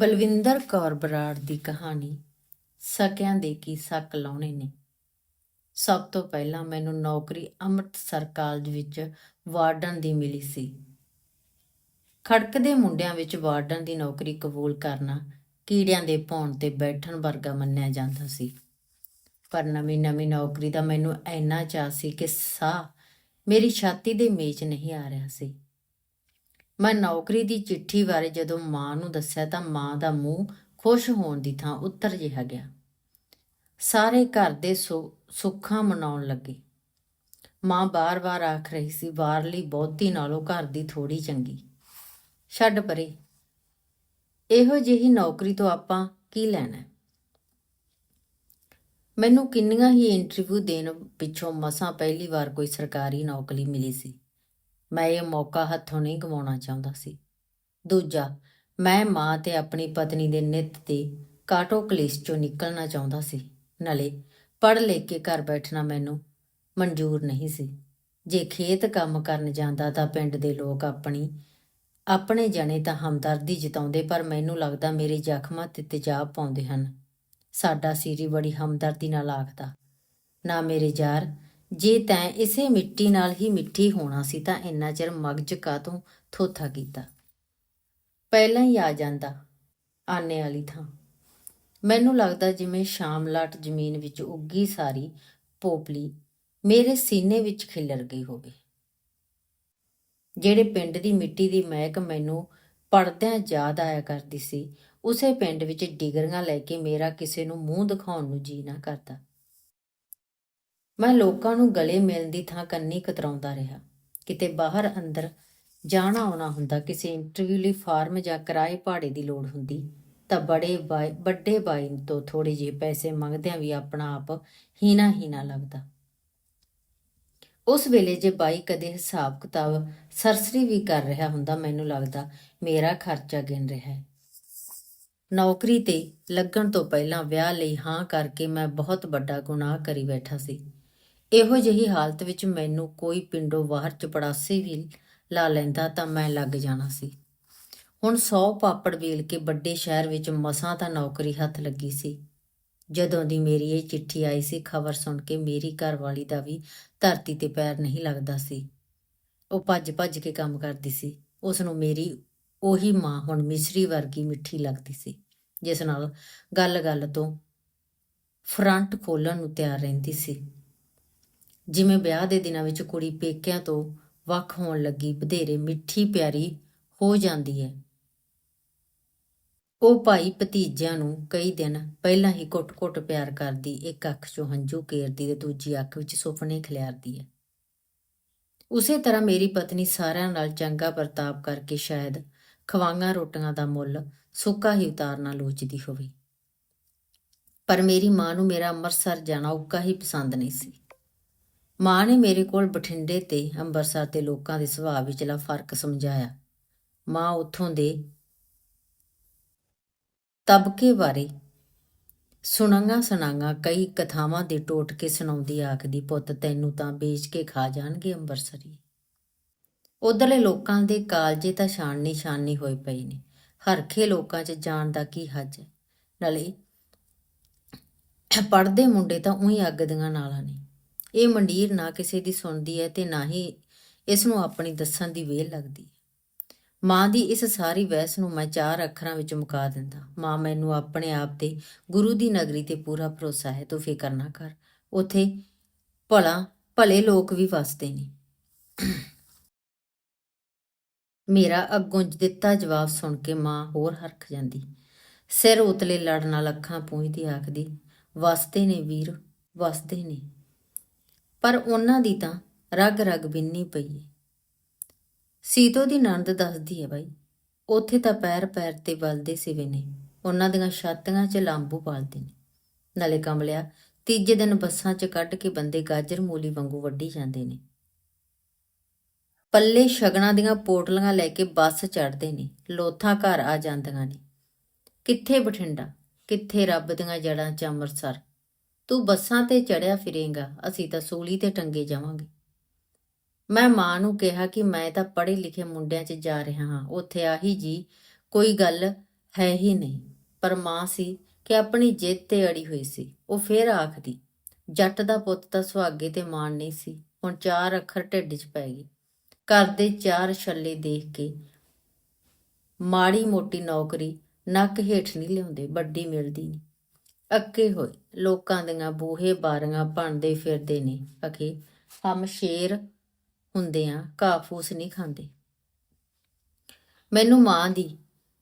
ਬਲਵਿੰਦਰ ਕੌਰ ਬਰਾੜ ਦੀ ਕਹਾਣੀ ਸਕਿਆਂ ਦੇ ਕੀ ਸੱਕ ਲਾਉਣੇ ਨੇ। ਸਭ ਤੋਂ ਪਹਿਲਾਂ ਮੈਨੂੰ ਨੌਕਰੀ ਅੰਮ੍ਰਿਤਸਰ ਕਾਲਜ ਵਿੱਚ ਵਾਰਡਨ ਦੀ ਮਿਲੀ ਸੀ। ਖੜਕਦੇ ਮੁੰਡਿਆਂ ਵਿੱਚ ਵਾਰਡਨ ਦੀ ਨੌਕਰੀ ਕਬੂਲ ਕਰਨਾ ਕੀੜਿਆਂ ਦੇ ਭੌਣ ਤੇ ਬੈਠਣ ਵਰਗਾ ਮੰਨਿਆ ਜਾਂਦਾ ਸੀ। ਪਰ ਨਵੀਂ ਨਵੀਂ ਨੌਕਰੀ ਦਾ ਮੈਨੂੰ ਇੰਨਾ ਚਾਅ ਸੀ ਕਿ ਸਾਹ ਮੇਰੀ ਛਾਤੀ ਦੇ ਮੇਚ ਨਹੀਂ ਆ ਰਿਹਾ ਸੀ। ਮੈਂ ਨੌਕਰੀ ਦੀ ਚਿੱਠੀ ਬਾਰੇ ਜਦੋਂ ਮਾਂ ਨੂੰ ਦੱਸਿਆ ਤਾਂ ਮਾਂ ਦਾ ਮੂੰਹ ਖੁਸ਼ ਹੋਣ ਦੀ ਥਾਂ ਉੱਤਰ ਜਿਹਾ ਗਿਆ। ਸਾਰੇ ਘਰ ਦੇ ਸੁੱਖਾਂ ਮਨਾਉਣ ਲੱਗੇ। ਮਾਂ ਬਾਰ-ਬਾਰ ਆਖ ਰਹੀ ਸੀ ਬਾਹਰਲੀ ਬਹੁਤੀ ਨਾਲੋਂ ਘਰ ਦੀ ਥੋੜੀ ਚੰਗੀ। ਛੱਡ ਪਰੇ। ਇਹੋ ਜਿਹੀ ਨੌਕਰੀ ਤੋਂ ਆਪਾਂ ਕੀ ਲੈਣਾ ਮੈਨੂੰ ਕਿੰਨੀਆਂ ਹੀ ਇੰਟਰਵਿਊ ਦੇਣ ਪਿੱਛੋਂ ਮਸਾਂ ਪਹਿਲੀ ਵਾਰ ਕੋਈ ਸਰਕਾਰੀ ਨੌਕਰੀ ਮਿਲੀ ਸੀ। ਮੈਂ ਇਹ ਮੌਕਾ ਹੱਥੋਂ ਨਹੀਂ ਗਵਾਉਣਾ ਚਾਹੁੰਦਾ ਸੀ। ਦੂਜਾ, ਮੈਂ ਮਾਂ ਤੇ ਆਪਣੀ ਪਤਨੀ ਦੇ ਨਿੱਤ ਤੇ ਕਾਟੋ ਕਲੇਸ਼ ਚੋਂ ਨਿਕਲਣਾ ਚਾਹੁੰਦਾ ਸੀ। ਨਾਲੇ ਪੜ੍ਹ ਲਿਖ ਕੇ ਘਰ ਬੈਠਣਾ ਮੈਨੂੰ ਮਨਜ਼ੂਰ ਨਹੀਂ ਸੀ। ਜੇ ਖੇਤ ਕੰਮ ਕਰਨ ਜਾਂਦਾ ਤਾਂ ਪਿੰਡ ਦੇ ਲੋਕ ਆਪਣੀ, ਆਪਣੇ ਜਣੇ ਤਾਂ ਹਮਦਰਦੀ ਜਤਾਉਂਦੇ, ਪਰ ਮੈਨੂੰ ਲੱਗਦਾ ਮੇਰੇ ਜ਼ਖਮਾਂ ਤੇ ਤੇਜ਼ਾਬ ਪਾਉਂਦੇ ਹਨ। ਸਾਡਾ ਸੀਰੀ ਬੜੀ ਹਮਦਰਦੀ ਨਾਲ ਆਖਦਾ, ਨਾ ਮੇਰੇ ਯਾਰ ਜੇ ਤੈਂ ਇਸੇ ਮਿੱਟੀ ਨਾਲ ਹੀ ਮਿੱਠੀ ਹੋਣਾ ਸੀ ਤਾਂ ਇੰਨਾ ਚਿਰ ਮਗਜ ਕਾਤੋਂ ਥੋਥਾ ਕੀਤਾ। ਪਹਿਲਾਂ ਹੀ ਆ ਜਾਂਦਾ ਆਨੇ ਵਾਲੀ ਥਾਂ। ਮੈਨੂੰ ਲੱਗਦਾ ਜਿਵੇਂ ਸ਼ਾਮਲਾਟ ਜ਼ਮੀਨ ਵਿੱਚ ਉੱਗੀ ਸਾਰੀ ਪੋਪਲੀ ਮੇਰੇ ਸੀਨੇ ਵਿੱਚ ਖਿਲਰ ਗਈ ਹੋਵੇ। ਜਿਹੜੇ ਪਿੰਡ ਦੀ ਮਿੱਟੀ ਦੀ ਮਹਿਕ ਮੈਨੂੰ ਪੜਦਿਆਂ ਯਾਦ ਆਇਆ ਕਰਦੀ ਸੀ, ਉਸੇ ਪਿੰਡ ਵਿੱਚ ਡਿਗਰੀਆਂ ਲੈ ਕੇ ਮੇਰਾ ਕਿਸੇ ਨੂੰ ਮੂੰਹ ਦਿਖਾਉਣ ਨੂੰ ਜੀ ਨਾ ਕਰਦਾ। ਮੈਂ ਲੋਕਾਂ ਨੂੰ ਗਲੇ ਮਿਲਣ ਦੀ ਥਾਂ ਕੰਨੀ ਕਤਰਾਉਂਦਾ ਰਿਹਾ। ਕਿਤੇ ਬਾਹਰ ਅੰਦਰ ਜਾਣਾ ਆਉਣਾ ਹੁੰਦਾ, ਕਿਸੇ ਇੰਟਰਵਿਊ ਲਈ ਫਾਰਮ ਜਾਂ ਕਿਰਾਏ ਭਾੜੇ ਦੀ ਲੋੜ ਹੁੰਦੀ, ਤਾਂ ਬੜੇ ਬਾਈ, ਵੱਡੇ ਬਾਈ ਤੋਂ ਥੋੜੇ ਜਿਹੇ ਪੈਸੇ ਮੰਗਦਿਆਂ ਵੀ ਆਪਣਾ ਆਪ ਹੀਣਾ ਹੀਣਾ ਲੱਗਦਾ। ਉਸ ਵੇਲੇ ਜੇ ਬਾਈ ਕਦੇ ਹਿਸਾਬ ਕਿਤਾਬ ਸਰਸਰੀ ਵੀ ਕਰ ਰਿਹਾ ਹੁੰਦਾ, ਮੈਨੂੰ ਲੱਗਦਾ ਮੇਰਾ ਖਰਚਾ ਗਿਣ ਰਿਹਾ ਹੈ। ਨੌਕਰੀ ਤੇ ਲੱਗਣ ਤੋਂ ਪਹਿਲਾਂ ਵਿਆਹ ਲਈ ਹਾਂ ਕਰਕੇ ਮੈਂ ਬਹੁਤ ਵੱਡਾ ਗੁਨਾਹ ਕਰੀ ਬੈਠਾ ਸੀ। ਇਹੋ ਜਿਹੀ ਹਾਲਤ ਵਿੱਚ ਮੈਨੂੰ ਕੋਈ ਪਿੰਡੋਂ ਬਾਹਰ ਚਪੜਾਸੇ ਵੀ ਲਾ ਲੈਂਦਾ ਤਾਂ ਮੈਂ ਲੱਗ ਜਾਣਾ ਸੀ। ਹੁਣ 100 ਪਾਪੜ ਵੇਲ ਕੇ ਵੱਡੇ ਸ਼ਹਿਰ ਵਿੱਚ ਮਸਾਂ ਤਾਂ ਨੌਕਰੀ ਹੱਥ ਲੱਗੀ ਸੀ। ਜਦੋਂ ਦੀ ਮੇਰੀ ਇਹ ਚਿੱਠੀ ਆਈ ਸੀ, ਖਬਰ ਸੁਣ ਕੇ ਮੇਰੀ ਘਰਵਾਲੀ ਦਾ ਵੀ ਧਰਤੀ ਤੇ ਪੈਰ ਨਹੀਂ ਲੱਗਦਾ ਸੀ। ਉਹ ਭੱਜ ਭੱਜ ਕੇ ਕੰਮ ਕਰਦੀ ਸੀ। ਉਸ ਨੂੰ ਮੇਰੀ ਉਹੀ ਮਾਂ ਹੁਣ ਮਿਸਰੀ ਵਰਗੀ ਮਿੱਠੀ ਲੱਗਦੀ ਸੀ, ਜਿਸ ਨਾਲ ਗੱਲ-ਗੱਲ ਤੋਂ ਫਰੰਟ ਖੋਲਣ ਨੂੰ ਤਿਆਰ ਰਹਿੰਦੀ ਸੀ। ਜਿਵੇਂ ਵਿਆਹ ਦੇ ਦਿਨਾਂ ਵਿੱਚ ਕੁੜੀ ਪੇਕਿਆਂ ਤੋਂ ਵੱਖ ਹੋਣ ਲੱਗੀ, ਵਧੇਰੇ ਮਿੱਠੀ, ਪਿਆਰੀ ਹੋ ਜਾਂਦੀ ਹੈ। ਉਹ ਭਾਈ ਭਤੀਜਿਆਂ ਨੂੰ ਕਈ ਦਿਨ ਪਹਿਲਾਂ ਹੀ ਘੁੱਟ-ਘੁੱਟ ਪਿਆਰ ਕਰਦੀ, ਇੱਕ ਅੱਖ 'ਚੋਂ ਹੰਝੂ ਕੇਰਦੀ ਤੇ ਦੂਜੀ ਅੱਖ ਵਿੱਚ ਸੁਪਨੇ ਖਿਲਾਰਦੀ ਹੈ। ਉਸੇ ਤਰ੍ਹਾਂ ਮੇਰੀ ਪਤਨੀ ਸਾਰਿਆਂ ਨਾਲ ਚੰਗਾ ਵਰਤਾਵ ਕਰਕੇ ਸ਼ਾਇਦ ਖਵਾਂਗਾ ਰੋਟੀਆਂ ਦਾ ਮੁੱਲ ਸੁੱਕਾ ਹੀ ਉਤਾਰਨਾ ਲੋਚਦੀ ਹੋਵੇ। ਪਰ ਮੇਰੀ ਮਾਂ ਨੂੰ ਮੇਰਾ ਅੰਮ੍ਰਿਤਸਰ ਜਾਣਾ ਉੱਕਾ ਹੀ ਪਸੰਦ ਨਹੀਂ ਸੀ। ਮਾਂ ਨੇ ਮੇਰੇ ਕੋਲ ਬਠਿੰਡੇ ਤੇ ਅੰਮ੍ਰਿਤਸਰ ਦੇ ਲੋਕਾਂ ਦੇ ਸੁਭਾਅ ਵਿਚਲਾ ਫ਼ਰਕ ਸਮਝਾਇਆ। ਮਾਂ ਉੱਥੋਂ ਦੇ ਤਬਕੇ ਬਾਰੇ ਸੁਣਾਂਗਾ ਸੁਣਾਂਗਾ ਕਈ ਕਥਾਵਾਂ ਦੇ ਟੋਟ ਕੇ ਸੁਣਾਉਂਦੀ ਆਖਦੀ, ਪੁੱਤ, ਤੈਨੂੰ ਤਾਂ ਵੇਚ ਕੇ ਖਾ ਜਾਣਗੇ ਅੰਬਰਸਰੀ। ਉਧਰਲੇ ਲੋਕਾਂ ਦੇ ਕਾਲਜੇ ਤਾਂ ਛਾਣਨੀ ਛਾਣਨੀ ਹੋਏ ਪਏ ਨੇ। ਹਰਖੇ ਲੋਕਾਂ 'ਚ ਜਾਣ ਦਾ ਕੀ ਹੱਜ ਹੈ? ਨਾਲੇ ਪੜਦੇ ਮੁੰਡੇ ਤਾਂ ਉਹੀ ਅੱਗ ਦੀਆਂ ਨਾਲਾਂ ਨੇ। ਇਹ ਮੰਡੀਰ ਨਾ ਕਿਸੇ ਦੀ ਸੁਣਦੀ ਹੈ ਤੇ ਨਾ ਹੀ ਇਸ ਨੂੰ ਆਪਣੀ ਦੱਸਣ ਦੀ ਵੇਲ ਲੱਗਦੀ ਹੈ। ਮਾਂ ਦੀ ਇਸ ਸਾਰੀ ਵਹਿਸ ਨੂੰ ਮੈਂ ਚਾਰ ਅੱਖਰਾਂ ਵਿੱਚ ਮੁਕਾ ਦਿੰਦਾ। ਮਾਂ ਮੈਨੂੰ ਆਪਣੇ ਆਪ ਤੇ ਗੁਰੂ ਦੀ ਨਗਰੀ ਤੇ ਪੂਰਾ ਭਰੋਸਾ ਹੈ। ਤੂੰ ਫਿਕਰ ਨਾ ਕਰ। ਉਥੇ ਭਲਾ ਭਲੇ ਲੋਕ ਵੀ ਵਸਦੇ ਨੇ। ਮੇਰਾ ਅੱਗੋਂ ਦਿੱਤਾ ਜਵਾਬ ਸੁਣ ਕੇ ਮਾਂ ਹੋਰ ਹਰਖ ਜਾਂਦੀ। ਸਿਰ ਉਤਲੇ ਲੜ ਨਾਲ ਅੱਖਾਂ ਪੂੰਝਦੀ ਆਖਦੀ, ਵਸਦੇ ਨੇ ਵੀਰ, ਵਸਦੇ ਨੇ। ਪਰ ਉਹਨਾਂ ਦੀ ਤਾਂ ਰਗ ਰਗ ਬਿੰਨੀ ਪਈ ਏ। ਸੀਤੋ ਦੀ ਨੰਦ ਦੱਸਦੀ ਹੈ ਬਾਈ, ਉੱਥੇ ਤਾਂ ਪੈਰ ਪੈਰ ਤੇ ਬਲਦੇ ਸਿਵੇ ਨੇ। ਉਹਨਾਂ ਦੀਆਂ ਛਾਤੀਆਂ 'ਚ ਲਾਂਬੂ ਪਾਲਦੇ ਨੇ। ਨਾਲੇ ਕਮਲਿਆ, ਤੀਜੇ ਦਿਨ ਬੱਸਾਂ 'ਚ ਕੱਢ ਕੇ ਬੰਦੇ ਗਾਜਰ ਮੂਲੀ ਵਾਂਗੂ ਵੱਢੀ ਜਾਂਦੇ ਨੇ। ਪੱਲੇ ਸ਼ਗਨਾਂ ਦੀਆਂ ਪੋਟਲੀਆਂ ਲੈ ਕੇ ਬੱਸ ਚੜਦੇ ਨੇ। ਲੋਥਾਂ ਘਰ ਆ ਜਾਂਦੀਆਂ ਨੇ। ਕਿੱਥੇ ਬਠਿੰਡਾ, ਕਿੱਥੇ ਰੱਬ ਦੀਆਂ ਜੜਾਂ 'ਚ ਅੰਮ੍ਰਿਤਸਰ। ਤੂੰ ਬੱਸਾਂ ਤੇ ਚੜਿਆ ਫਿਰੇਗਾ, ਅਸੀਂ ਤਾਂ ਸੂਲੀ ਤੇ ਟੰਗੇ ਜਾਵਾਂਗੇ। ਮੈਂ ਮਾਂ ਨੂੰ ਕਿਹਾ ਕਿ ਮੈਂ ਤਾਂ ਪੜ੍ਹੇ ਲਿਖੇ ਮੁੰਡਿਆਂ 'ਚ ਜਾ ਰਿਹਾ ਹਾਂ, ਉੱਥੇ ਆਹੀ ਜੀ, ਕੋਈ ਗੱਲ ਹੈ ਹੀ ਨਹੀਂ। ਪਰ ਮਾਂ ਸੀ ਕਿ ਆਪਣੀ ਜਿੱਦ ਤੇ ਅੜੀ ਹੋਈ ਸੀ, ਉਹ ਫੇਰ ਆਖਦੀ, ਜੱਟ ਦਾ ਪੁੱਤ ਤਾਂ ਸੁਹਾਗੇ ਤੇ ਮਾਣ ਨਹੀਂ ਸੀ, ਹੁਣ ਚਾਰ ਅੱਖਰ ਢਿੱਡ 'ਚ ਪੈ ਗਏ। ਘਰ ਦੇ ਚਾਰ ਛੱਲੇ ਦੇਖ ਕੇ ਮਾੜੀ ਮੋਟੀ ਨੌਕਰੀ ਨੱਕ ਹੇਠ ਨਹੀਂ ਲਿਆਉਂਦੇ, ਵੱਡੀ ਮਿਲਦੀ ਨਹੀਂ ਅੱਕੇ ਹੋਏ। ਲੋਕਾਂ ਦੀਆਂ ਬੂਹੇ ਬਾਰੀਆਂ ਭੰਨਦੇ ਫਿਰਦੇ ਨੇ। ਅਖੇ, ਹਮ ਸ਼ੇਰ ਹੁੰਦੇ ਆ ਘਾਹ ਨਹੀਂ ਖਾਂਦੇ। ਮੈਨੂੰ ਮਾਂ ਦੀ,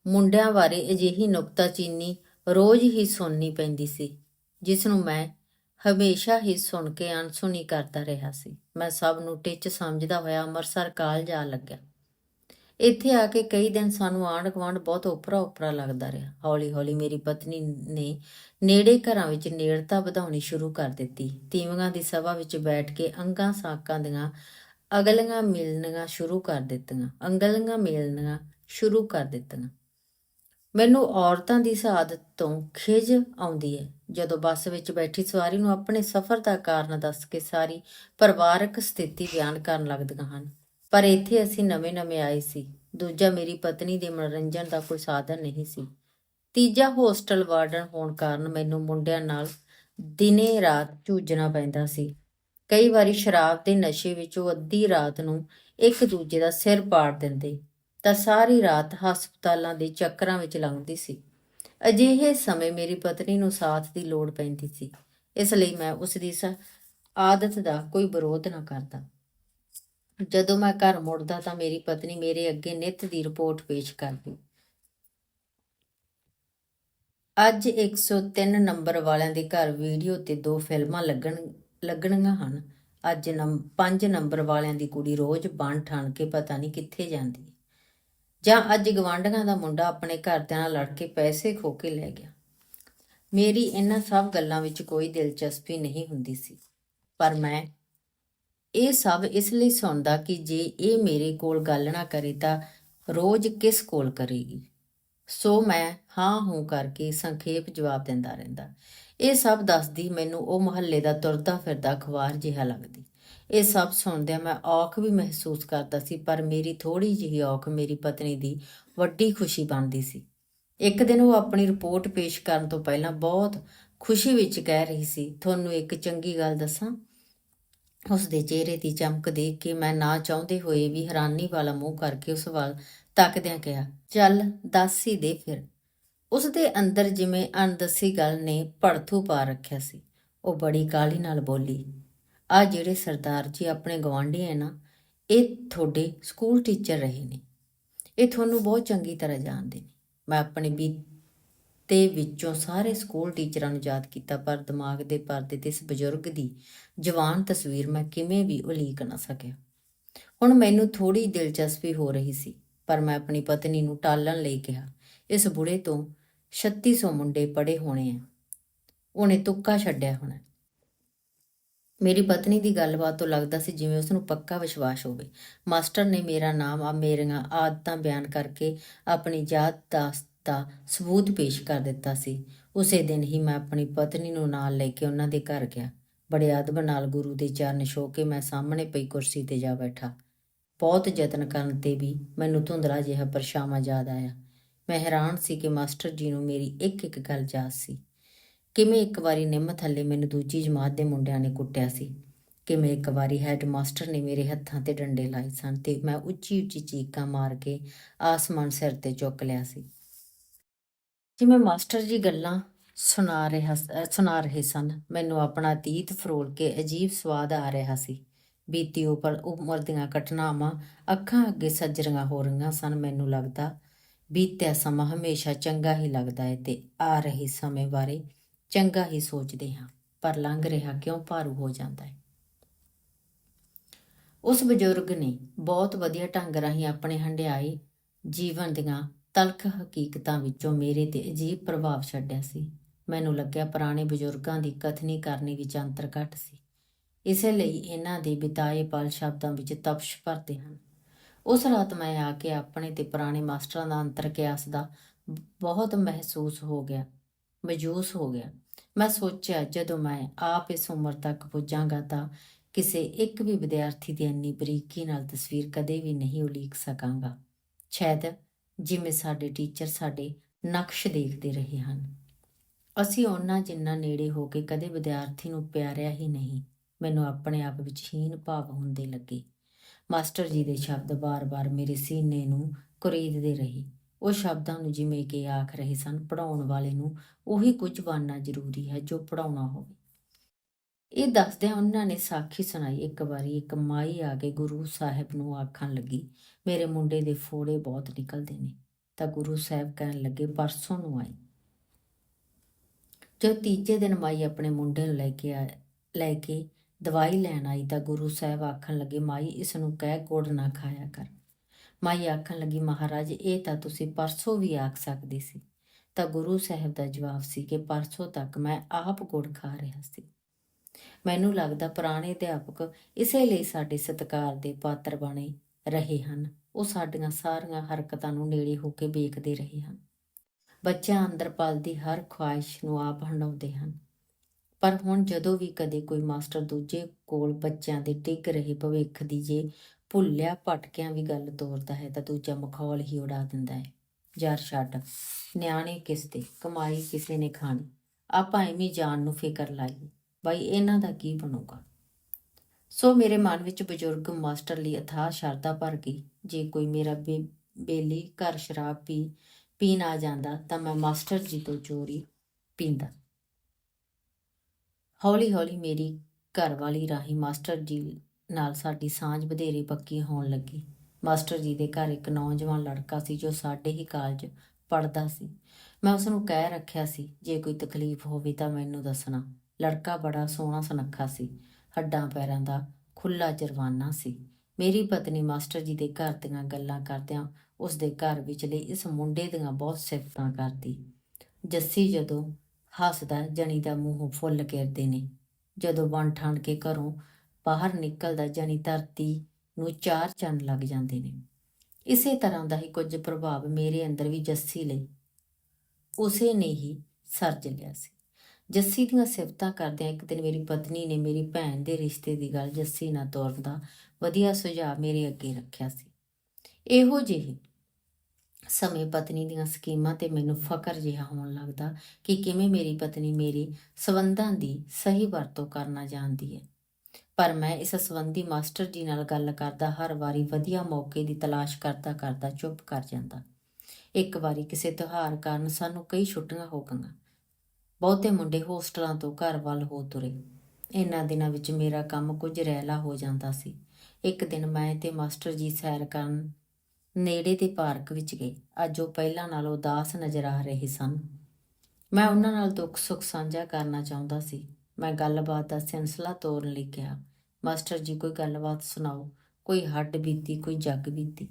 ਮੁੰਡਿਆਂ ਬਾਰੇ ਅਜਿਹੀ ਨੁਕਤਾਚੀਨੀ ਰੋਜ਼ ਹੀ ਸੁਣਨੀ ਪੈਂਦੀ ਸੀ ਜਿਸ ਨੂੰ ਮੈਂ ਹਮੇਸ਼ਾ ਹੀ ਸੁਣ ਕੇ ਅਣਸੁਣੀ ਕਰਦਾ ਰਿਹਾ ਸੀ। ਮੈਂ ਸਭ ਨੂੰ ਟਿੱਚ ਸਮਝਦਾ ਹੋਇਆ ਅੰਮ੍ਰਿਤਸਰ ਕਾਲ ਜਾ ਲੱਗਿਆ। ਇੱਥੇ ਆ ਕੇ ਕਈ ਦਿਨ ਸਾਨੂੰ ਆਂਢ ਗੁਆਂਢ ਬਹੁਤ ਉਪਰਾ ਉਪਰਾ ਲੱਗਦਾ ਰਿਹਾ। ਹੌਲੀ ਹੌਲੀ ਮੇਰੀ ਪਤਨੀ ਨੇ ਨੇੜੇ ਘਰਾਂ ਵਿੱਚ ਨੇੜਤਾ ਵਧਾਉਣੀ ਸ਼ੁਰੂ ਕਰ ਦਿੱਤੀ। ਤੀਵੀਆਂ ਦੀ ਸਭਾ ਵਿੱਚ ਬੈਠ ਕੇ ਅੰਗਾਂ ਸਾਕਾਂ ਦੀਆਂ ਅਗਲੀਆਂ ਮਿਲਣੀਆਂ ਸ਼ੁਰੂ ਕਰ ਦਿੱਤੀਆਂ। ਅੰਗਲੀਆਂ ਮਿਲਣੀਆਂ ਸ਼ੁਰੂ ਕਰ ਦਿੱਤੀਆਂ। ਮੈਨੂੰ ਔਰਤਾਂ ਦੀ ਸਾਦਤ ਤੋਂ ਖਿਜ ਆਉਂਦੀ ਹੈ। ਜਦੋਂ ਬੱਸ ਵਿੱਚ ਬੈਠੀ ਸਵਾਰੀ ਨੂੰ ਆਪਣੇ ਸਫ਼ਰ ਦਾ ਕਾਰਨ ਦੱਸ ਕੇ ਸਾਰੀ ਪਰਿਵਾਰਕ ਸਥਿਤੀ ਬਿਆਨ ਕਰਨ ਲੱਗਦੀਆਂ ਹਨ। ਪਰ ਇੱਥੇ ਅਸੀਂ ਨਵੇਂ-ਨਵੇਂ ਆਏ ਸੀ। ਦੂਜਾ ਮੇਰੀ ਪਤਨੀ ਦੇ ਮਨੋਰੰਜਨ ਦਾ ਕੋਈ ਸਾਧਨ ਨਹੀਂ ਸੀ। ਤੀਜਾ ਹੋਸਟਲ ਵਾਰਡਨ ਹੋਣ ਕਾਰਨ ਮੈਨੂੰ ਮੁੰਡਿਆਂ ਨਾਲ ਦਿਨੇ ਰਾਤ ਜੂਝਣਾ ਪੈਂਦਾ ਸੀ। ਕਈ ਵਾਰੀ ਸ਼ਰਾਬ ਦੇ ਨਸ਼ੇ ਵਿੱਚ ਉਹ ਅੱਧੀ ਰਾਤ ਨੂੰ ਇੱਕ ਦੂਜੇ ਦਾ ਸਿਰ ਪਾੜ ਦਿੰਦੇ, ਤਾਂ ਸਾਰੀ ਰਾਤ ਹਸਪਤਾਲਾਂ ਦੇ ਚੱਕਰਾਂ ਵਿੱਚ ਲੰਘਦੀ ਸੀ। ਅਜਿਹੇ ਸਮੇਂ ਮੇਰੀ ਪਤਨੀ ਨੂੰ ਸਾਥ ਦੀ ਲੋੜ ਪੈਂਦੀ ਸੀ, ਇਸ ਲਈ ਮੈਂ ਉਸ ਦੀ ਆਦਤ ਦਾ ਕੋਈ ਵਿਰੋਧ ਨਾ ਕਰਦਾ। ਜਦੋਂ ਮੈਂ ਘਰ ਮੁੜਦਾ ਤਾਂ ਮੇਰੀ ਪਤਨੀ ਮੇਰੇ ਅੱਗੇ ਨਿੱਤ ਦੀ ਰਿਪੋਰਟ ਪੇਸ਼ ਕਰਦੀ। ਅੱਜ 103 ਨੰਬਰ ਵਾਲਿਆਂ ਦੇ ਘਰ ਵੀਡੀਓ ਤੇ ਦੋ ਫਿਲਮਾਂ ਲੱਗਣ, ਲੱਗਣੀਆਂ ਹਨ। ਅੱਜ 5 ਨੰਬਰ ਵਾਲਿਆਂ ਦੀ ਕੁੜੀ ਰੋਜ਼ ਬਣ ਠਣ ਕੇ ਪਤਾ ਨਹੀਂ ਕਿੱਥੇ ਜਾਂਦੀ। ਹੈ ਜਾਂ ਅੱਜ ਗਵਾਂਢੀਆਂ ਦਾ ਮੁੰਡਾ ਆਪਣੇ ਘਰਦਿਆਂ ਨਾਲ ਲੜ ਕੇ ਪੈਸੇ ਖੋ ਕੇ ਲੈ ਗਿਆ। ਮੇਰੀ ਇਹਨਾਂ ਸਭ ਗੱਲਾਂ ਵਿੱਚ ਕੋਈ ਦਿਲਚਸਪੀ ਨਹੀਂ ਹੁੰਦੀ ਸੀ। ਪਰ ਮੈਂ ਇਹ ਸਭ ਇਸ ਲਈ ਸੁਣਦਾ ਕਿ ਜੇ ਇਹ ਮੇਰੇ ਕੋਲ ਗੱਲ ਨਾ ਕਰੇ ਤਾਂ ਰੋਜ਼ ਕਿਸ ਕੋਲ ਕਰੇਗੀ? ਸੋ ਮੈਂ ਹਾਂ ਹੂੰ ਕਰਕੇ ਸੰਖੇਪ ਜਵਾਬ ਦਿੰਦਾ ਰਹਿੰਦਾ। ਇਹ ਸਭ ਦੱਸਦੀ ਮੈਨੂੰ ਉਹ ਮੁਹੱਲੇ ਦਾ ਤੁਰਦਾ ਫਿਰਦਾ ਅਖਬਾਰ ਜਿਹਾ ਲੱਗਦੀ। ਇਹ ਸਭ ਸੁਣਦਿਆਂ ਮੈਂ ਔਖ ਵੀ ਮਹਿਸੂਸ ਕਰਦਾ ਸੀ, ਪਰ ਮੇਰੀ ਥੋੜੀ ਜਿਹੀ ਔਖ ਮੇਰੀ ਪਤਨੀ ਦੀ ਵੱਡੀ ਖੁਸ਼ੀ ਬਣਦੀ ਸੀ। ਇੱਕ ਦਿਨ ਉਹ ਆਪਣੀ ਰਿਪੋਰਟ ਪੇਸ਼ ਕਰਨ ਤੋਂ ਪਹਿਲਾਂ ਬਹੁਤ ਖੁਸ਼ੀ ਵਿੱਚ ਕਹਿ ਰਹੀ ਸੀ, ਤੁਹਾਨੂੰ ਇੱਕ ਚੰਗੀ ਗੱਲ ਦੱਸਾਂ? ਉਸ ਦੇ ਚਿਹਰੇ ਦੀ ਚਮਕ ਦੇਖ ਕੇ ਮੈਂ ਨਾ ਚਾਹੁੰਦੇ ਹੋਏ ਵੀ ਹੈਰਾਨੀ ਵਾਲਾ ਮੂੰਹ ਕਰਕੇ ਉਸ ਵੱਲ ਤੱਕਦਿਆਂ ਕਿਹਾ, ਚੱਲ, ਦੱਸ ਹੀ ਦੇ ਫਿਰ। ਉਸ ਦੇ ਅੰਦਰ ਜਿਵੇਂ ਅਣਦੱਸੀ ਗੱਲ ਨੇ ਭੜਥੂ ਪਾ ਰੱਖਿਆ ਸੀ। ਉਹ ਬੜੀ ਕਾਹਲੀ ਨਾਲ ਬੋਲੀ, ਆ ਜਿਹੜੇ ਸਰਦਾਰ ਜੀ ਆਪਣੇ ਗਵਾਂਢੀ ਹੈ ਨਾ, ਇਹ ਤੁਹਾਡੇ ਸਕੂਲ ਟੀਚਰ ਰਹੇ ਨੇ। ਇਹ ਤੁਹਾਨੂੰ ਬਹੁਤ ਚੰਗੀ ਤਰ੍ਹਾਂ ਜਾਣਦੇ ਨੇ। ਮੈਂ ਆਪਣੇ ਬੀਤੇ ਵਿੱਚੋਂ ਸਾਰੇ ਸਕੂਲ ਟੀਚਰਾਂ ਨੂੰ ਯਾਦ ਕੀਤਾ, ਪਰ ਦਿਮਾਗ ਦੇ ਪਰਦੇ ਤੇ ਇਸ ਬਜ਼ੁਰਗ ਦੀ ਜਵਾਨ ਤਸਵੀਰ ਮੈਂ ਕਿਵੇਂ ਵੀ ਉਲੀਕ ਨਾ ਸਕਿਆ। ਹੁਣ ਮੈਨੂੰ ਥੋੜੀ ਦਿਲਚਸਪੀ ਹੋ ਰਹੀ ਸੀ, ਪਰ ਮੈਂ ਆਪਣੀ ਪਤਨੀ ਨੂੰ ਟਾਲਣ ਲਈ ਕਿਹਾ, ਇਸ ਬੁੜੇ ਤੋਂ 3600 ਮੁੰਡੇ ਪੜੇ ਹੋਣੇ ਆ। ਉਹਨੇ ਤੁੱਕਾ ਛੱਡਿਆ ਹੋਣਾ ਮੇਰੀ ਪਤਨੀ ਦੀ ਗੱਲਬਾਤ ਤੋਂ ਲੱਗਦਾ ਸੀ ਜਿਵੇਂ ਉਸ ਨੂੰ ਪੱਕਾ ਵਿਸ਼ਵਾਸ ਹੋਵੇ। ਮਾਸਟਰ ਨੇ ਮੇਰਾ ਨਾਮ ਆ, ਮੇਰੀਆਂ ਆਦਤਾਂ ਬਿਆਨ ਕਰਕੇ ਆਪਣੀ ਯਾਦਦਾਸ਼ਤ ਦਾ ਸਬੂਤ ਪੇਸ਼ ਕਰ ਦਿੱਤਾ ਸੀ। ਉਸੇ ਦਿਨ ਹੀ ਮੈਂ ਆਪਣੀ ਪਤਨੀ ਨੂੰ ਨਾਲ ਲੈ ਕੇ ਉਹਨਾਂ ਦੇ ਘਰ ਗਿਆ। ਬੜੇ ਅਦਬ ਨਾਲ ਗੁਰੂ ਦੇ ਚਰਨ ਛੋ ਕੇ ਮੈਂ ਸਾਹਮਣੇ ਪਈ ਕੁਰਸੀ ਤੇ ਜਾ ਬੈਠਾ। ਬਹੁਤ ਯਤਨ ਕਰਨ ਤੇ ਵੀ ਮੈਨੂੰ ਧੁੰਦਲਾ ਜਿਹਾ ਪਰਛਾਵਾਂ ਯਾਦ ਆਇਆ। ਮੈਂ ਹੈਰਾਨ ਸੀ ਕਿ ਮਾਸਟਰ ਜੀ ਨੂੰ ਮੇਰੀ ਇੱਕ ਇੱਕ ਗੱਲ ਯਾਦ ਸੀ। ਕਿਵੇਂ ਇੱਕ ਵਾਰੀ ਨਿੰਮ ਥੱਲੇ ਮੈਨੂੰ ਦੂਜੀ ਜਮਾਤ ਦੇ ਮੁੰਡਿਆਂ ਨੇ ਕੁੱਟਿਆ ਸੀ। ਕਿਵੇਂ ਇੱਕ ਵਾਰੀ ਹੈਡ ਮਾਸਟਰ ਨੇ ਮੇਰੇ ਹੱਥਾਂ ਤੇ ਡੰਡੇ ਲਾਏ ਸਨ ਤੇ ਮੈਂ ਉੱਚੀ ਉੱਚੀ ਚੀਕਾਂ ਮਾਰ ਕੇ ਆਸਮਾਨ ਸਿਰ ਤੇ ਚੁੱਕ ਲਿਆ ਸੀ। ਜਿਵੇਂ ਮਾਸਟਰ ਜੀ ਗੱਲਾਂ ਸੁਣਾ ਰਿਹਾ ਅਹ ਸੁਣਾ ਰਹੇ ਸਨ। ਮੈਨੂੰ ਆਪਣਾ ਅਤੀਤ ਫਰੋਲ ਕੇ ਅਜੀਬ ਸਵਾਦ ਆ ਰਿਹਾ ਸੀ। ਬੀਤੀ ਉਪਰ ਉਮਰ ਦੀਆਂ ਘਟਨਾਵਾਂ ਅੱਖਾਂ ਅੱਗੇ ਸੱਜਰੀਆਂ ਹੋ ਰਹੀਆਂ ਸਨ। ਮੈਨੂੰ ਲੱਗਦਾ ਬੀਤਿਆ ਸਮਾਂ ਹਮੇਸ਼ਾ ਚੰਗਾ ਹੀ ਲੱਗਦਾ ਹੈ ਤੇ ਆ ਰਹੇ ਸਮੇਂ ਬਾਰੇ ਚੰਗਾ ਹੀ ਸੋਚਦੇ ਹਾਂ, ਪਰ ਲੰਘ ਰਿਹਾ ਕਿਉਂ ਭਾਰੂ ਹੋ ਜਾਂਦਾ ਹੈ ਉਸ ਬਜ਼ੁਰਗ ਨੇ ਬਹੁਤ ਵਧੀਆ ਢੰਗ ਰਾਹੀਂ ਆਪਣੇ ਹੰਡਿਆਏ ਜੀਵਨ ਦੀਆਂ ਤਲਖ ਹਕੀਕਤਾਂ ਵਿੱਚੋਂ ਮੇਰੇ ਤੇ ਅਜੀਬ ਪ੍ਰਭਾਵ ਛੱਡਿਆ ਸੀ। ਮੈਨੂੰ ਲੱਗਿਆ ਪੁਰਾਣੇ ਬਜ਼ੁਰਗਾਂ ਦੀ ਕਥਨੀ ਕਰਨੀ ਵਿੱਚ ਅੰਤਰ ਘੱਟ ਸੀ। ਇਸੇ ਲਈ ਇਹਨਾਂ ਦੇ ਬਿਤਾਏ ਪਲ ਸ਼ਬਦਾਂ ਵਿੱਚ ਤਪਸ਼ ਭਰਦੇ ਹਨ। ਉਸ ਰਾਤ ਮੈਂ ਆ ਕੇ ਆਪਣੇ ਤੇ ਪੁਰਾਣੇ ਮਾਸਟਰਾਂ ਦਾ ਅੰਤਰ ਕਿਆਸ ਦਾ ਬਹੁਤ ਮਹਿਸੂਸ ਹੋ ਗਿਆ ਮਜੂਸ ਹੋ ਗਿਆ। ਮੈਂ ਸੋਚਿਆ, ਜਦੋਂ ਮੈਂ ਆਪ ਇਸ ਉਮਰ ਤੱਕ ਪੁੱਜਾਂਗਾ ਤਾਂ ਕਿਸੇ ਇੱਕ ਵੀ ਵਿਦਿਆਰਥੀ ਦੀ ਇੰਨੀ ਬਰੀਕੀ ਨਾਲ ਤਸਵੀਰ ਕਦੇ ਵੀ ਨਹੀਂ ਉਲੀਕ ਸਕਾਂਗਾ। ਸ਼ਾਇਦ ਜਿਵੇਂ ਸਾਡੇ ਟੀਚਰ ਸਾਡੇ ਨਕਸ਼ ਦੇਖਦੇ ਰਹੇ ਹਨ। ਅਸੀਂ ਉਹਨਾਂ ਜਿੰਨਾ ਨੇੜੇ ਹੋ ਕੇ ਕਦੇ ਵਿਦਿਆਰਥੀ ਨੂੰ ਪਿਆਰਿਆ ਹੀ ਨਹੀਂ, ਮੈਨੂੰ ਆਪਣੇ ਆਪ ਵਿੱਚ ਹੀਨ ਭਾਵ ਹੁੰਦੇ ਲੱਗੇ। ਮਾਸਟਰ ਜੀ ਦੇ ਸ਼ਬਦ ਬਾਰ-ਬਾਰ ਮੇਰੇ ਸੀਨੇ ਨੂੰ ਕੁਰੀਦਦੇ ਰਹੇ। ਉਹ ਸ਼ਬਦਾਂ ਨੂੰ ਜਿਵੇਂ ਕਿ ਆਖ ਰਹੇ ਸਨ ਪੜਾਉਣ ਵਾਲੇ ਨੂੰ ਉਹੀ ਕੁਝ ਬਣਨਾ ਜ਼ਰੂਰੀ ਹੈ ਜੋ ਪੜਾਉਣਾ ਹੋਵੇ। ਇਹ ਦੱਸਦਿਆਂ ਉਹਨਾਂ ਨੇ ਸਾਖੀ ਸੁਣਾਈ। ਇੱਕ ਵਾਰੀ ਇੱਕ ਮਾਈ ਆ ਕੇ ਗੁਰੂ ਸਾਹਿਬ ਨੂੰ ਆਖਣ ਲੱਗੀ, ਮੇਰੇ ਮੁੰਡੇ ਦੇ ਫੋੜੇ ਬਹੁਤ ਨਿਕਲਦੇ ਨੇ। ਤਾਂ ਗੁਰੂ ਸਾਹਿਬ ਕਹਿਣ ਲੱਗੇ, ਪਰਸੋਂ ਨੂੰ ਆਈ। ਜਦ ਤੀਜੇ ਦਿਨ ਮਾਈ ਆਪਣੇ ਮੁੰਡੇ ਨੂੰ ਲੈ ਕੇ ਆ, ਲੈ ਕੇ ਦਵਾਈ ਲੈਣ ਆਈ, ਤਾਂ ਗੁਰੂ ਸਾਹਿਬ ਆਖਣ ਲੱਗੇ, ਮਾਈ, ਇਸ ਨੂੰ ਕਹਿ, ਗੁੜ ਨਾ ਖਾਇਆ ਕਰ। ਮਾਈ ਆਖਣ ਲੱਗੀ, ਮਹਾਰਾਜ, ਇਹ ਤਾਂ ਤੁਸੀਂ ਪਰਸੋਂ ਵੀ ਆਖ ਸਕਦੇ ਸੀ। ਤਾਂ ਗੁਰੂ ਸਾਹਿਬ ਦਾ ਜਵਾਬ ਸੀ ਕਿ ਪਰਸੋਂ ਤੱਕ ਮੈਂ ਆਪ ਗੁੜ ਖਾ ਰਿਹਾ ਸੀ। ਮੈਨੂੰ ਲੱਗਦਾ ਪੁਰਾਣੇ ਅਧਿਆਪਕ ਇਸੇ ਲਈ ਸਾਡੇ ਸਤਿਕਾਰ ਦੇ ਪਾਤਰ ਬਣੇ ਰਹੇ ਹਨ। ਉਹ ਸਾਡੀਆਂ ਸਾਰੀਆਂ ਹਰਕਤਾਂ ਨੂੰ ਨੇੜੇ ਹੋ ਕੇ ਵੇਖਦੇ ਰਹੇ ਹਨ। ਬੱਚਿਆਂ ਅੰਦਰ ਪਲਦੀ ਹਰ ਖੁਆਇਸ਼ ਨੂੰ ਆਪ ਹੰਡਾਉਂਦੇ ਹਨ। ਪਰ ਹੁਣ ਜਦੋਂ ਵੀ ਕਦੇ ਕੋਈ ਮਾਸਟਰ ਦੂਜੇ ਕੋਲ ਬੱਚਿਆਂ ਦੇ ਡਿੱਗ ਰਹੇ ਭਵਿੱਖ ਦੀ ਜੇ ਭੁੱਲਿਆ ਭਟਕਿਆਂ ਵੀ ਗੱਲ ਤੋਰਦਾ ਹੈ ਤਾਂ ਦੂਜਾ ਮਖੌਲ ਹੀ ਉਡਾ ਦਿੰਦਾ ਹੈ। ਯਾਰ ਛੱਡ, ਨਿਆਣੇ ਕਿਸ ਦੇ, ਕਮਾਈ ਕਿਸੇ ਨੇ ਖਾਣੀ ਆਪਾਂ ਐਵੇਂ ਜਾਨ ਨੂੰ ਫਿਕਰ ਲਾਈ ਬਾਈ, ਇਹਨਾਂ ਦਾ ਕੀ ਬਣੂਗਾ? ਸੋ ਮੇਰੇ ਮਨ ਵਿੱਚ ਬਜ਼ੁਰਗ ਮਾਸਟਰ ਲਈ ਅਥਾਹ ਸ਼ਰਧਾ ਭਰ ਗਈ। ਜੇ ਕੋਈ ਮੇਰਾ ਬੇਲੀ ਘਰ ਸ਼ਰਾਬ ਪੀ, ਪੀਣ ਆ ਜਾਂਦਾ, ਤਾਂ ਮੈਂ ਮਾਸਟਰ ਜੀ ਤੋਂ ਚੋਰੀ ਪੀਂਦਾ। ਹੌਲੀ ਹੌਲੀ ਮੇਰੀ ਘਰਵਾਲੀ ਰਾਹੀਂ ਮਾਸਟਰ ਜੀ ਨਾਲ ਸਾਡੀ ਸਾਂਝ ਵਧੇਰੇ ਪੱਕੀ ਹੋਣ ਲੱਗੀ। ਮਾਸਟਰ ਜੀ ਦੇ ਘਰ ਇੱਕ ਨੌਜਵਾਨ ਲੜਕਾ ਸੀ ਜੋ ਸਾਡੇ ਹੀ ਕਾਲਜ ਪੜਦਾ ਸੀ। ਮੈਂ ਉਸ ਨੂੰ ਕਹਿ ਰੱਖਿਆ ਸੀ, ਜੇ ਕੋਈ ਤਕਲੀਫ ਹੋਵੇ ਤਾਂ ਮੈਨੂੰ ਦੱਸਣਾ। ਲੜਕਾ ਬੜਾ ਸੋਹਣਾ ਸੁਨੱਖਾ ਸੀ, ਹੱਡਾਂ ਪੈਰਾਂ ਦਾ ਖੁੱਲਾ ਜਰਵਾਨਾ ਸੀ। ਮੇਰੀ ਪਤਨੀ ਮਾਸਟਰ ਜੀ ਦੇ ਘਰ ਦੀਆਂ ਗੱਲਾਂ ਕਰਦਿਆਂ ਉਸ ਦੇ ਘਰ ਵਿਚਲੇ ਇਸ ਮੁੰਡੇ ਦੀਆਂ ਬਹੁਤ ਸਿਫਤਾਂ ਕਰਦੀ। ਜੱਸੀ ਜਦੋਂ ਹੱਸਦਾ, ਜਣੀ ਦਾ ਮੂੰਹ ਫੁੱਲ ਘੇਰਦੇ ਨੇ। ਜਦੋਂ ਬਣ ਠਣ ਕੇ ਘਰੋਂ ਬਾਹਰ ਨਿਕਲਦਾ, ਜਣੀ ਧਰਤੀ ਨੂੰ ਚਾਰ ਚੰਨ ਲੱਗ ਜਾਂਦੇ ਨੇ। ਇਸੇ ਤਰ੍ਹਾਂ ਦਾ ਹੀ ਕੁਝ ਪ੍ਰਭਾਵ ਮੇਰੇ ਅੰਦਰ ਵੀ ਜੱਸੀ ਲਈ ਉਸੇ ਨੇ ਹੀ ਸਰਜ ਲਿਆ ਸੀ। ਜੱਸੀ ਦੀਆਂ ਸਿਫਤਾਂ ਕਰਦਿਆਂ ਇੱਕ ਦਿਨ ਮੇਰੀ ਪਤਨੀ ਨੇ ਮੇਰੀ ਭੈਣ ਦੇ ਰਿਸ਼ਤੇ ਦੀ ਗੱਲ ਜੱਸੀ ਨਾਲ ਤੋਰਨ ਦਾ ਵਧੀਆ ਸੁਝਾਅ ਮੇਰੇ ਅੱਗੇ ਰੱਖਿਆ ਸੀ। ਇਹੋ ਜਿਹੀ ਸਮੇਂ ਪਤਨੀ ਦੀਆਂ ਸਕੀਮਾਂ ਤੇ ਮੈਨੂੰ ਫਕਰ ਜਿਹਾ ਹੋਣ ਲੱਗਦਾ ਕਿ ਕਿਵੇਂ ਮੇਰੀ ਪਤਨੀ ਮੇਰੇ ਸਬੰਧਾਂ ਦੀ ਸਹੀ ਵਰਤੋਂ ਕਰਨਾ ਜਾਣਦੀ ਹੈ। ਪਰ ਮੈਂ ਇਸ ਸੰਬੰਧੀ ਮਾਸਟਰ ਜੀ ਨਾਲ ਗੱਲ ਕਰਦਾ ਹਰ ਵਾਰੀ ਵਧੀਆ ਮੌਕੇ ਦੀ ਤਲਾਸ਼ ਕਰਦਾ ਕਰਦਾ ਚੁੱਪ ਕਰ ਜਾਂਦਾ। ਇੱਕ ਵਾਰੀ ਕਿਸੇ ਤਿਉਹਾਰ ਕਾਰਨ ਸਾਨੂੰ ਕਈ ਛੁੱਟੀਆਂ ਹੋ ਗਈਆਂ। ਬਹੁਤੇ ਮੁੰਡੇ ਹੋਸਟਲਾਂ ਤੋਂ ਘਰ ਵੱਲ ਹੋ ਤੁਰੇ। ਇਹਨਾਂ ਦਿਨਾਂ ਵਿੱਚ ਮੇਰਾ ਕੰਮ ਕੁਝ ਰਹਿਲਾ ਹੋ ਜਾਂਦਾ ਸੀ। ਇੱਕ ਦਿਨ ਮੈਂ ਤੇ ਮਾਸਟਰ ਜੀ ਸੈਰ ਕਰਨ ਨੇੜੇ ਦੇ ਪਾਰਕ ਵਿੱਚ ਗਏ। ਅੱਜ ਉਹ ਪਹਿਲਾਂ ਨਾਲੋਂ ਉਦਾਸ ਨਜ਼ਰ ਆ ਰਹੇ ਸਨ। ਮੈਂ ਉਹਨਾਂ ਨਾਲ ਦੁੱਖ ਸੁੱਖ ਸਾਂਝਾ ਕਰਨਾ ਚਾਹੁੰਦਾ ਸੀ। ਮੈਂ ਗੱਲਬਾਤ ਦਾ ਸਿਲਸਿਲਾ ਤੋਰਨ ਲਈ ਕਿਹਾ, ਮਾਸਟਰ ਜੀ, ਕੋਈ ਗੱਲਬਾਤ ਸੁਣਾਓ। ਕੋਈ ਹੱਡ ਬੀਤੀ, ਕੋਈ ਜੱਗ ਬੀਤੀ?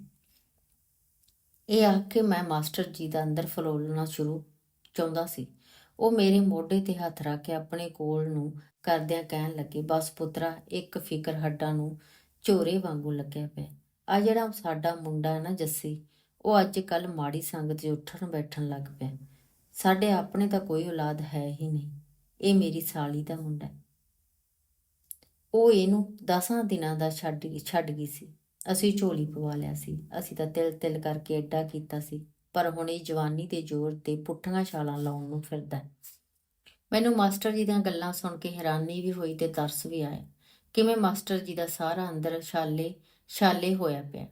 ਇਹ ਆਖ ਕੇ ਮੈਂ ਮਾਸਟਰ ਜੀ ਦਾ ਅੰਦਰ ਫਲੋਲਣਾ ਸ਼ੁਰੂ ਚਾਹੁੰਦਾ ਸੀ। ਉਹ ਮੇਰੇ ਮੋਢੇ ਤੇ ਹੱਥ ਰੱਖ ਕੇ ਆਪਣੇ ਕੋਲ ਨੂੰ ਕਰਦਿਆਂ ਕਹਿਣ ਲੱਗੇ, ਬਸ ਪੁੱਤਰਾ, ਇੱਕ ਫਿਕਰ ਹੱਡਾਂ ਨੂੰ ਝੋਰੇ ਵਾਂਗੂ ਲੱਗਿਆ ਪਿਆ। ਆ ਜਿਹੜਾ ਸਾਡਾ ਮੁੰਡਾ ਹੈ ਨਾ ਜੱਸੀ, ਉਹ ਅੱਜ ਕੱਲ ਮਾੜੀ ਸੰਗਤ 'ਚ ਉੱਠਣ ਬੈਠਣ ਲੱਗ ਪਿਆ। ਸਾਡੇ ਆਪਣੇ ਤਾਂ ਕੋਈ ਔਲਾਦ ਹੈ ਹੀ ਨਹੀਂ। ਇਹ ਮੇਰੀ ਸਾਲੀ ਦਾ ਮੁੰਡਾ ਉਹ ਇਹਨੂੰ 10 ਦਿਨਾਂ ਦਾ ਛੱਡ ਛੱਡ ਗਈ ਸੀ। ਅਸੀਂ ਝੋਲੀ ਪਵਾ ਲਿਆ ਸੀ। ਅਸੀਂ ਤਾਂ ਤਿਲ ਤਿਲ ਕਰਕੇ ਐਡਾ ਕੀਤਾ ਸੀ। ਪਰ ਹੁਣ ਇਹ ਜਵਾਨੀ ਦੇ ਜ਼ੋਰ ਤੇ ਪੁੱਠੀਆਂ ਛਾਲਾਂ ਲਾਉਣ ਨੂੰ ਫਿਰਦਾ ਮੈਨੂੰ ਮਾਸਟਰ ਜੀ ਦੀਆਂ ਗੱਲਾਂ ਸੁਣ ਕੇ ਹੈਰਾਨੀ ਵੀ ਹੋਈ ਤੇ ਤਰਸ ਵੀ ਆਇਆ ਕਿਵੇਂ ਮਾਸਟਰ ਜੀ ਦਾ ਸਾਰਾ ਅੰਦਰ ਛਾਲੇ ਛਾਲੇ ਹੋਇਆ ਪਿਆ।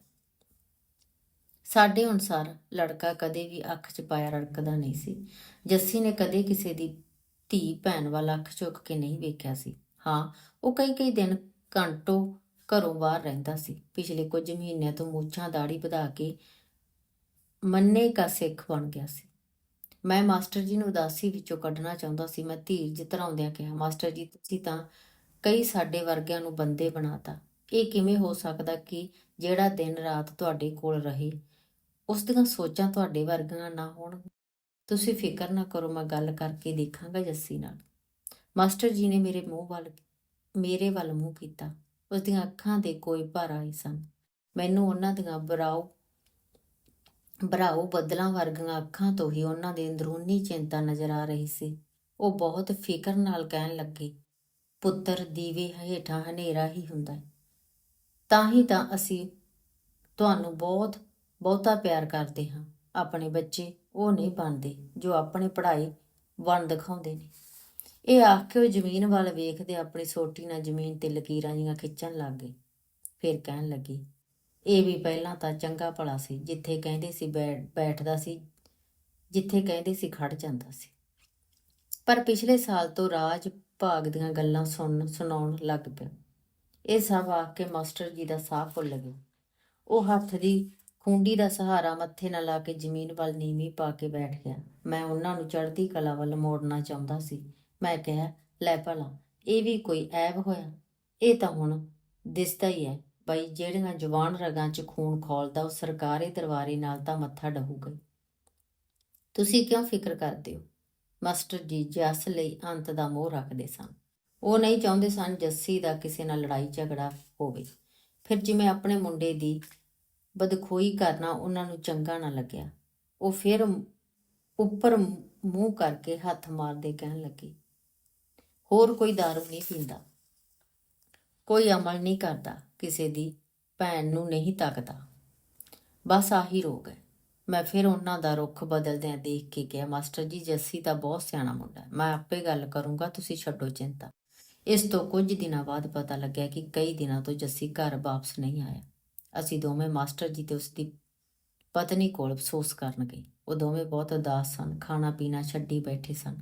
ਸਾਡੇ ਅਨੁਸਾਰ ਲੜਕਾ ਕਦੇ ਵੀ ਅੱਖ 'ਚ ਪਾਇਆ ਰੜਕਦਾ ਨਹੀਂ ਸੀ। ਜੱਸੀ ਨੇ ਕਦੇ ਕਿਸੇ ਦੀ ਧੀ, ਭੈਣ ਵੱਲ ਅੱਖ ਚੁੱਕ ਕੇ ਨਹੀਂ ਵੇਖਿਆ ਸੀ। ਹਾਂ, ਉਹ ਕਈ ਕਈ ਦਿਨ ਘੰਟੋ ਘਰੋਂ ਬਾਹਰ ਰਹਿੰਦਾ ਸੀ। ਪਿਛਲੇ ਕੁਝ ਮਹੀਨਿਆਂ ਤੋਂ ਮੂਛਾਂ ਦਾੜੀ ਵਧਾ ਕੇ ਮੰਨੇ ਕਾ ਸਿੱਖ ਬਣ ਗਿਆ ਸੀ। ਮੈਂ ਮਾਸਟਰ ਜੀ ਨੂੰ ਉਦਾਸੀ ਵਿੱਚੋਂ ਕੱਢਣਾ ਚਾਹੁੰਦਾ ਸੀ। ਮੈਂ ਧੀਰਜ ਧਰਾਉਂਦਿਆਂ ਕਿਹਾ, ਮਾਸਟਰ ਜੀ, ਤੁਸੀਂ ਤਾਂ ਕਈ ਸਾਡੇ ਵਰਗਿਆਂ ਨੂੰ ਬੰਦੇ ਬਣਾਤਾ। ਇਹ ਕਿਵੇਂ ਹੋ ਸਕਦਾ ਕਿ ਜਿਹੜਾ ਦਿਨ ਰਾਤ ਤੁਹਾਡੇ ਕੋਲ ਰਹੇ, ਉਸ ਦੀਆਂ ਸੋਚਾਂ ਤੁਹਾਡੇ ਵਰਗੀਆਂ ਨਾ ਹੋਣ? ਤੁਸੀਂ ਫਿਕਰ ਨਾ ਕਰੋ, ਮੈਂ ਗੱਲ ਕਰਕੇ ਦੇਖਾਂਗਾ ਜੱਸੀ ਨਾਲ। ਮਾਸਟਰ ਜੀ ਨੇ ਮੇਰੇ ਮੂੰਹ ਵੱਲ, ਮੇਰੇ ਵੱਲ ਮੂੰਹ ਕੀਤਾ। ਉਸ ਦੀਆਂ ਅੱਖਾਂ ਦੇ ਕੋਈ ਭਰ ਆਏ ਸਨ। ਮੈਨੂੰ ਉਹਨਾਂ ਦੀਆਂ ਬਰਾਉ ਬਰਾਉ ਬੱਦਲਾਂ ਵਰਗੀਆਂ ਅੱਖਾਂ ਤੋਂ ਹੀ ਉਹਨਾਂ ਦੀ ਅੰਦਰੂਨੀ ਚਿੰਤਾ ਨਜ਼ਰ ਆ ਰਹੀ ਸੀ। ਉਹ ਬਹੁਤ ਫਿਕਰ ਨਾਲ ਕਹਿਣ ਲੱਗੇ, ਪੁੱਤਰ, ਦੀਵੇ ਹੇਠਾਂ ਹਨੇਰਾ ਹੀ ਹੁੰਦਾ ਹੈ। ਤਾਂ ਹੀ ਤਾਂ ਅਸੀਂ ਤੁਹਾਨੂੰ ਬਹੁਤ, ਬਹੁਤਾ ਪਿਆਰ ਕਰਦੇ ਹਾਂ। ਆਪਣੇ ਬੱਚੇ ਉਹ ਨਹੀਂ ਬਣਦੇ ਜੋ ਆਪਣੀ ਪੜ੍ਹਾਈ ਬਣ ਦਿਖਾਉਂਦੇ ਨੇ। ਇਹ ਆਖ ਕੇ ਉਹ ਜ਼ਮੀਨ ਵੱਲ ਵੇਖਦੇ ਆਪਣੀ ਸੋਟੀ ਨਾਲ ਜ਼ਮੀਨ ਤੇ ਲਕੀਰਾਂ ਜੀਆਂ ਖਿੱਚਣ ਲੱਗ ਗਏ। ਫਿਰ ਕਹਿਣ ਲੱਗੀ ਇਹ ਵੀ ਪਹਿਲਾਂ ਤਾਂ ਚੰਗਾ ਭਲਾ ਸੀ, ਜਿੱਥੇ ਕਹਿੰਦੇ ਸੀ ਬੈਠ- ਬੈਠਦਾ ਸੀ, ਜਿੱਥੇ ਕਹਿੰਦੇ ਸੀ ਖੜ ਜਾਂਦਾ ਸੀ। ਪਰ ਪਿਛਲੇ ਸਾਲ ਤੋਂ ਰਾਜ ਭਾਗ ਦੀਆਂ ਗੱਲਾਂ ਸੁਣਨ ਸੁਣਾਉਣ ਲੱਗ ਪਿਆ। ਇਹ ਸਭ ਆਖ ਕੇ ਮਾਸਟਰ ਜੀ ਦਾ ਸਾਹ ਫੁੱਲ ਗਿਆ ਉਹ ਹੱਥ ਦੀ ਖੁੰਡੀ ਦਾ ਸਹਾਰਾ ਮੱਥੇ ਨਾਲ ਲਾ ਕੇ ਜ਼ਮੀਨ ਵੱਲ ਨੀਵੀਂ ਪਾ ਕੇ ਬੈਠ ਗਿਆ। ਮੈਂ ਉਹਨਾਂ ਨੂੰ ਚੜ੍ਹਦੀ ਕਲਾ ਵੱਲ ਮੋੜਨਾ ਚਾਹੁੰਦਾ ਸੀ। ਮੈਂ ਕਿਹਾ, ਲੈ ਭਲਾ, ਇਹ ਵੀ ਕੋਈ ਐਬ ਹੋਇਆ? ਇਹ ਤਾਂ ਹੁਣ ਦਿਸਦਾ ਹੀ ਹੈ ਬਈ ਜਿਹੜੀਆਂ ਜਵਾਨ ਰਗਾਂ 'ਚ ਖੂਨ ਖੋਲਦਾ, ਉਹ ਸਰਕਾਰੀ ਦਰਬਾਰੇ ਨਾਲ ਤਾਂ ਮੱਥਾ ਡਹੂਗਾ ਹੀ। ਤੁਸੀਂ ਕਿਉਂ ਫਿਕਰ ਕਰਦੇ ਹੋ? ਮਾਸਟਰ ਜੀ ਜੱਸ ਲਈ ਅੰਤ ਦਾ ਮੋਹ ਰੱਖਦੇ ਸਨ ਉਹ ਨਹੀਂ ਚਾਹੁੰਦੇ ਸਨ ਜੱਸੀ ਦਾ ਕਿਸੇ ਨਾਲ ਲੜਾਈ ਝਗੜਾ ਹੋਵੇ। ਫਿਰ ਜਿਵੇਂ ਆਪਣੇ ਮੁੰਡੇ ਦੀ ਬਦਖੋਈ ਕਰਨਾ ਉਹਨਾਂ ਨੂੰ ਚੰਗਾ ਨਾ ਲੱਗਿਆ, ਉਹ ਫਿਰ ਉੱਪਰ ਮੂੰਹ ਕਰਕੇ ਹੱਥ ਮਾਰਦੇ ਕਹਿਣ ਲੱਗੇ, ਹੋਰ ਕੋਈ ਦਾਰੂ ਨਹੀਂ ਪੀਂਦਾ। ਕੋਈ ਅਮਲ ਨਹੀਂ ਕਰਦਾ, ਕਿਸੇ ਦੀ ਭੈਣ ਨੂੰ ਨਹੀਂ ਤੱਕਦਾ। ਬਸ ਆਹੀ ਰੋਗ ਹੈ। ਮੈਂ ਫਿਰ ਉਹਨਾਂ ਦਾ ਰੁੱਖ ਬਦਲਦਿਆਂ ਦੇਖ ਕੇ ਕਿਹਾ, ਮਾਸਟਰ ਜੀ, ਜੱਸੀ ਤਾਂ ਬਹੁਤ ਸਿਆਣਾ ਮੁੰਡਾ ਹੈ। ਮੈਂ ਆਪੇ ਗੱਲ ਕਰੂੰਗਾ, ਤੁਸੀਂ ਛੱਡੋ ਚਿੰਤਾ। ਇਸ ਤੋਂ ਕੁਝ ਦਿਨਾਂ ਬਾਅਦ ਪਤਾ ਲੱਗਿਆ ਕਿ ਕਈ ਦਿਨਾਂ ਤੋਂ ਜੱਸੀ ਘਰ ਵਾਪਸ ਨਹੀਂ ਆਇਆ। ਅਸੀਂ ਦੋਵੇਂ ਮਾਸਟਰ ਜੀ ਤੇ ਉਸ ਦੀ ਪਤਨੀ ਕੋਲ ਅਫਸੋਸ ਕਰਨ ਗਏ। ਉਹ ਦੋਵੇਂ ਬਹੁਤ ਉਦਾਸ ਸਨ, ਖਾਣਾ ਪੀਣਾ ਛੱਡੀ ਬੈਠੇ ਸਨ।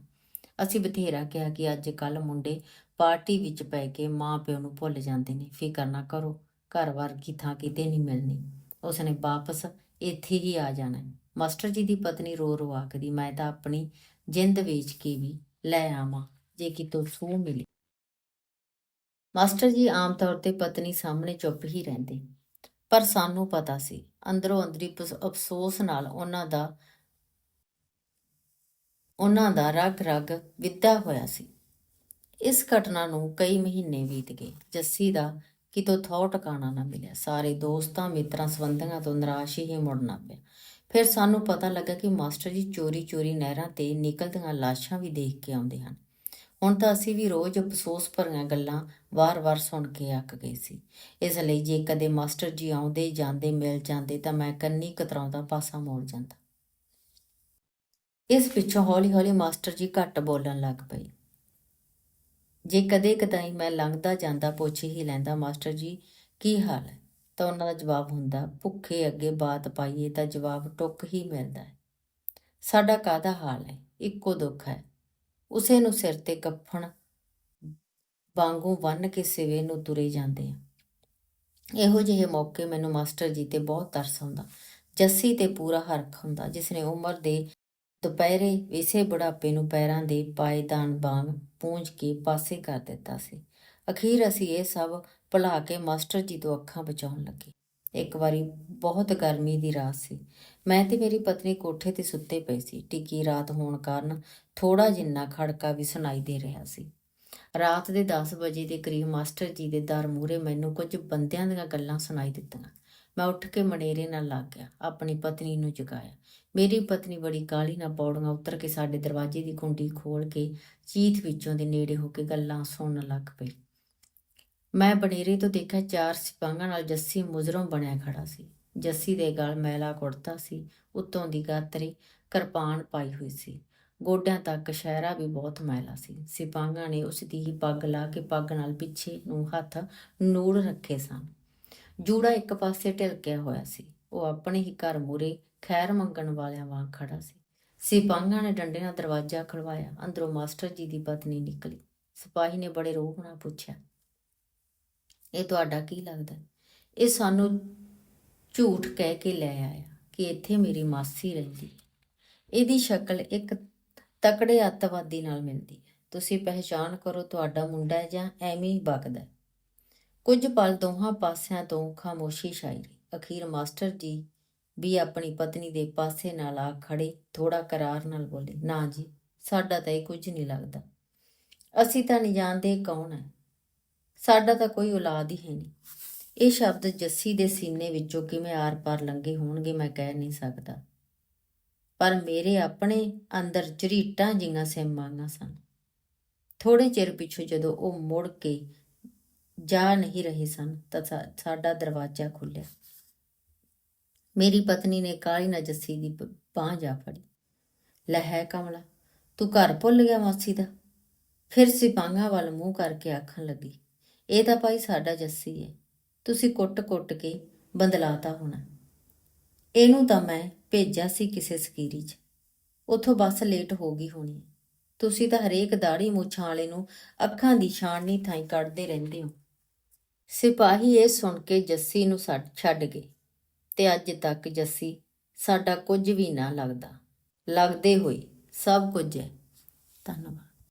ਅਸੀਂ ਬਥੇਰਾ ਕਿਹਾ ਕਿ ਅੱਜ ਕੱਲ ਮੁੰਡੇ ਪਾਰਟੀ ਵਿੱਚ ਪੈ ਕੇ ਮਾਂ ਪਿਓ ਨੂੰ ਭੁੱਲ ਜਾਂਦੇ ਨੇ। ਫਿਕਰ ਨਾ ਕਰੋ, ਘਰ ਵਰਗੀ ਥਾਂ ਕਿਤੇ ਨਹੀਂ ਮਿਲਣੀ। ਉਸਨੇ ਵਾਪਸ ਇੱਥੇ ਹੀ ਆ ਜਾਣਾ। ਮਾਸਟਰ ਜੀ ਦੀ ਪਤਨੀ ਰੋ ਰੋ ਆਖਦੀ, ਮੈਂ ਤਾਂ ਆਪਣੀ ਜਿੰਦ ਵੇਚ ਕੇ ਵੀ ਲੈ ਆਵਾਂ, ਜੇ ਕਿਤੋਂ ਸੂਹ ਮਿਲੀ। ਮਾਸਟਰ ਜੀ ਆਮ ਤੌਰ ਤੇ ਪਤਨੀ ਸਾਹਮਣੇ ਚੁੱਪ ਹੀ ਰਹਿੰਦੇ। ਪਰ ਸਾਨੂੰ ਪਤਾ ਸੀ, ਅੰਦਰੋਂ ਅੰਦਰੀ ਅਫਸੋਸ ਨਾਲ ਉਹਨਾਂ ਦਾ ਉਹਨਾਂ ਦਾ ਰਗ ਰਗ ਵਿੱਦਾ ਹੋਇਆ ਸੀ। ਇਸ ਘਟਨਾ ਨੂੰ ਕਈ ਮਹੀਨੇ ਬੀਤ ਗਏ। ਜੱਸੀ ਦਾ ਕਿਤੋਂ ਥੋ ਟਿਕਾਣਾ ਨਾ ਮਿਲਿਆ। ਸਾਰੇ ਦੋਸਤਾਂ, ਮਿੱਤਰਾਂ, ਸੰਬੰਧੀਆਂ ਤੋਂ ਨਿਰਾਸ਼ ਹੀ ਮੁੜਨਾ ਪਿਆ। ਫਿਰ ਸਾਨੂੰ ਪਤਾ ਲੱਗਾ ਕਿ ਮਾਸਟਰ ਜੀ ਚੋਰੀ ਚੋਰੀ ਨਹਿਰਾਂ ਤੇ ਨਿਕਲਦੀਆਂ ਲਾਸ਼ਾਂ ਵੀ ਦੇਖ ਕੇ ਆਉਂਦੇ ਹਨ। ਹੁਣ ਤਾਂ ਅਸੀਂ ਵੀ ਰੋਜ਼ ਅਫਸੋਸ ਭਰੀਆਂ ਗੱਲਾਂ ਵਾਰ-ਵਾਰ ਸੁਣ ਕੇ ਅੱਕ ਗਏ ਸੀ। ਇਸ ਲਈ ਜੇ ਕਦੇ ਮਾਸਟਰ ਜੀ ਆਉਂਦੇ, ਜਾਂਦੇ, ਮਿਲ ਜਾਂਦੇ ਤਾਂ ਮੈਂ ਕੰਨੀ ਕਤਰਾਉਂਦਾ, ਪਾਸਾ ਮੋੜ ਜਾਂਦਾ। ਇਸ ਪਿੱਛੋਂ ਹੌਲੀ-ਹੌਲੀ ਮਾਸਟਰ ਜੀ ਘੱਟ ਬੋਲਣ ਲੱਗ ਪਏ। ਜੇ ਕਦੇ ਕਦਾਈ ਮੈਂ ਲੰਘਦਾ ਜਾਂਦਾ ਪੁੱਛ ਹੀ ਲੈਂਦਾ, ਮਾਸਟਰ ਜੀ, ਕੀ ਹਾਲ ਹੈ? ਤਾਂ ਉਹਨਾਂ ਦਾ ਜਵਾਬ ਹੁੰਦਾ, ਭੁੱਖੇ ਅੱਗੇ ਬਾਤ ਪਾਈਏ ਤਾਂ ਜਵਾਬ ਟੁੱਕ ਹੀ ਮਿਲਦਾ ਹੈ। ਸਾਡਾ ਕਾਹਦਾ ਹਾਲ ਹੈ? ਇੱਕੋ ਦੁੱਖ ਹੈ। ਉਸੇ ਨੂੰ ਸਿਰ ਤੇ ਕਫਨ ਵਾਂਗੂ ਬੰਨ ਕੇ ਸਿਵੇ ਨੂੰ ਤੁਰੇ ਜਾਂਦੇ ਆ ਇਹੋ ਜਿਹੇ ਮੌਕੇ ਮੈਨੂੰ ਮਾਸਟਰ ਜੀ ਤੇ ਬਹੁਤ ਤਰਸ ਆਉਂਦਾ। ਜੱਸੀ ਤੇ ਪੂਰਾ ਹਰਖ ਹੁੰਦਾ, ਜਿਸ ਨੇ ਉਮਰ ਦੇ ਦੁਪਹਿਰੇ ਇਸੇ ਬੁਢਾਪੇ ਨੂੰ ਪੈਰਾਂ ਦੇ ਪਾਇਦਾਨ ਵਾਂਗ ਪੂੰਝ ਕੇ ਪਾਸੇ ਕਰ ਦਿੱਤਾ ਸੀ। ਅਖੀਰ ਅਸੀਂ ਇਹ ਸਭ ਭੁਲਾ ਕੇ ਮਾਸਟਰ ਜੀ ਤੋਂ ਅੱਖਾਂ ਬਚਾਉਣ ਲੱਗੇ। ਇੱਕ ਵਾਰੀ ਬਹੁਤ ਗਰਮੀ ਦੀ ਰਾਤ ਸੀ। ਮੈਂ ਤੇ ਮੇਰੀ ਪਤਨੀ ਕੋਠੇ ਤੇ ਸੁੱਤੇ ਪਏ ਸੀ। ਟਿੱਕੀ ਰਾਤ ਹੋਣ ਕਾਰਨ ਥੋੜਾ ਜਿੰਨਾ ਖੜਕਾ ਵੀ ਸੁਣਾਈ ਦੇ ਰਿਹਾ ਸੀ। ਰਾਤ ਦੇ 10 ਵਜੇ ਦੇ ਕਰੀਬ ਮਾਸਟਰ ਜੀ ਦੇ ਦਰ ਮੂਹਰੇ ਮੈਨੂੰ ਕੁਝ ਬੰਦਿਆਂ ਦੀਆਂ ਗੱਲਾਂ ਸੁਣਾਈ ਦਿੱਤੀਆਂ। ਮੈਂ ਉੱਠ ਕੇ ਮਨੇਰੇ ਨਾਲ ਲੱਗ ਗਿਆ। ਆਪਣੀ ਪਤਨੀ ਨੂੰ ਜਗਾਇਆ। ਮੇਰੀ ਪਤਨੀ ਬੜੀ ਕਾਹਲੀ ਨਾਲ ਪੌੜੀਆਂ ਉਤਰ ਕੇ ਸਾਡੇ ਦਰਵਾਜ਼ੇ ਦੀ ਕੁੰਡੀ ਖੋਲ ਕੇ ਚੀਥ ਵਿੱਚੋਂ ਦੇ ਨੇੜੇ ਹੋ ਕੇ ਗੱਲਾਂ ਸੁਣਨ ਲੱਗ ਪਈ। ਮੈਂ ਬਨੇਰੇ ਤੋਂ ਦੇਖਿਆ ਚਾਰ ਸਿਪਾਹਾਂ ਨਾਲ ਜੱਸੀ ਮੁਜਰਮ ਬਣਿਆ ਖੜਾ ਸੀ। ਜੱਸੀ ਦੇ ਗਲ ਮੈਲਾ ਕੁੜਤਾ ਸੀ, ਉੱਤੋਂ ਦੀ ਗਾਤਰੀ ਕਿਰਪਾਨ ਪਾਈ ਹੋਈ ਸੀ। ਗੋਡਿਆਂ ਤੱਕ ਸ਼ਹਿਰਾ ਵੀ ਬਹੁਤ ਮੈਲਾ ਸੀ। ਸਿਪਾਹਾਂ ਨੇ ਉਸ ਦੀ ਹੀ ਪੱਗ ਲਾ ਕੇ ਪੱਗ ਨਾਲ ਪਿੱਛੇ ਨੂੰ ਹੱਥ ਨੂੜ ਰੱਖੇ ਸਨ। ਜੂੜਾ ਇੱਕ ਪਾਸੇ ਢਿਲਕਿਆ ਹੋਇਆ ਸੀ। ਉਹ ਆਪਣੇ ਹੀ ਘਰ ਮੂਰੇ ਖੈਰ ਮੰਗਣ ਵਾਲਿਆਂ ਵਾਂਗ ਖੜਾ ਸੀ। ਸਿਪਾਹਾਂ ਨੇ ਡੰਡੇ ਨਾਲ ਦਰਵਾਜ਼ਾ ਖੜਵਾਇਆ ਅੰਦਰੋਂ ਮਾਸਟਰ ਜੀ ਦੀ ਪਤਨੀ ਨਿਕਲੀ। ਸਿਪਾਹੀ ਨੇ ਬੜੇ ਰੋਹ ਨਾਲ ਪੁੱਛਿਆ, ਇਹ ਤੁਹਾਡਾ ਕੀ ਲੱਗਦਾ? ਇਹ ਸਾਨੂੰ ਝੂਠ ਕਹਿ ਕੇ ਲੈ ਆਇਆ ਕਿ ਇੱਥੇ ਮੇਰੀ ਮਾਸੀ ਰਹਿੰਦੀ ਹੈ। ਇਹਦੀ ਸ਼ਕਲ ਇੱਕ ਤਕੜੇ ਅੱਤਵਾਦੀ ਨਾਲ ਮਿਲਦੀ ਹੈ। ਤੁਸੀਂ ਪਹਿਚਾਨ ਕਰੋ ਤੁਹਾਡਾ ਮੁੰਡਾ ਹੈ ਜਾਂ ਐਵੇਂ ਹੀ ਬਗਦਾ ਕੁਝ ਪਲ ਦੋਹਾਂ ਪਾਸਿਆਂ ਤੋਂ ਖਾਮੋਸ਼ੀ ਛਾਈ। ਰਹੀ ਅਖੀਰ ਮਾਸਟਰ ਜੀ ਵੀ ਆਪਣੀ ਪਤਨੀ ਦੇ ਪਾਸੇ ਨਾਲ ਆ ਖੜੇ ਥੋੜਾ ਕਰਾਰ ਨਾਲ ਬੋਲੇ, ਨਾ ਜੀ, ਸਾਡਾ ਤਾਂ ਇਹ ਕੁਝ ਨਹੀਂ ਲੱਗਦਾ। ਅਸੀਂ ਤਾਂ ਨਹੀਂ ਜਾਣਦੇ ਕੌਣ ਹੈ। ਸਾਡਾ ਤਾਂ ਕੋਈ ਔਲਾਦ ਹੀ ਹੈ ਨਹੀਂ। ਇਹ ਸ਼ਬਦ ਜੱਸੀ ਦੇ ਸੀਨੇ ਵਿੱਚੋਂ ਕਿਵੇਂ ਆਰ-ਪਾਰ ਲੰਘੇ ਹੋਣਗੇ ਮੈਂ ਕਹਿ ਨਹੀਂ ਸਕਦਾ। ਪਰ ਮੇਰੇ ਆਪਣੇ ਅੰਦਰ ਝਰੀਟਾਂ ਜਿਹੀਆਂ ਸਿਮਾਂਗਾ ਸਨ। ਥੋੜੇ ਚਿਰ ਪਿੱਛੋਂ ਜਦੋਂ ਉਹ ਮੁੜ ਕੇ ਜਾ ਨਹੀਂ ਰਹੇ ਸਨ ਤਾਂ ਸਾਡਾ ਦਰਵਾਜ਼ਾ ਖੁੱਲਿਆ ਮੇਰੀ ਪਤਨੀ ਨੇ ਕਾਲੀ ਨਾਲ ਜੱਸੀ ਦੀ ਬਾਹ ਜਾ ਫੜੀ। ਲੈ ਹੈ ਕਮਲਾ, ਤੂੰ ਘਰ ਭੁੱਲ ਗਿਆ ਮਾਸੀ ਦਾ? ਫਿਰ ਸਿਪਾਹੀਆਂ ਵੱਲ ਮੂੰਹ ਕਰਕੇ ਆਖਣ ਲੱਗੀ, ਇਹ ਤਾਂ ਭਾਈ ਸਾਡਾ ਜੱਸੀ ਹੈ ਤੁਸੀਂ ਕੁੱਟ-ਕੁੱਟ ਕੇ ਬੰਦਲਾਤਾ ਹੋਣਾ। ਇਹਨੂੰ ਤਾਂ ਮੈਂ ਭੇਜਿਆ ਸੀ ਕਿਸੇ ਸਕੀਰੀ 'ਚ। ਉੱਥੋਂ ਬੱਸ ਲੇਟ ਹੋ ਗਈ ਹੋਣੀ ਤੁਸੀਂ ਤਾਂ ਹਰੇਕ ਦਾੜੀ ਮੁੱਛਾਂ ਵਾਲੇ ਨੂੰ ਅੱਖਾਂ ਦੀ ਛਾਣਨੀ ਥਾਈ ਕੱਢਦੇ ਰਹਿੰਦੇ ਹੋ। ਸਿਪਾਹੀ ਇਹ ਸੁਣ ਕੇ ਜੱਸੀ ਨੂੰ ਛੱਡ ਛੱਡ ਗਏ। ਤੇ ਅੱਜ ਤੱਕ ਜੱਸੀ ਸਾਡਾ ਕੁਝ ਵੀ ਨਾ ਲੱਗਦਾ। ਲੱਗਦੇ ਹੋਏ ਸਭ ਕੁਝ ਹੈ ਧੰਨਵਾਦ।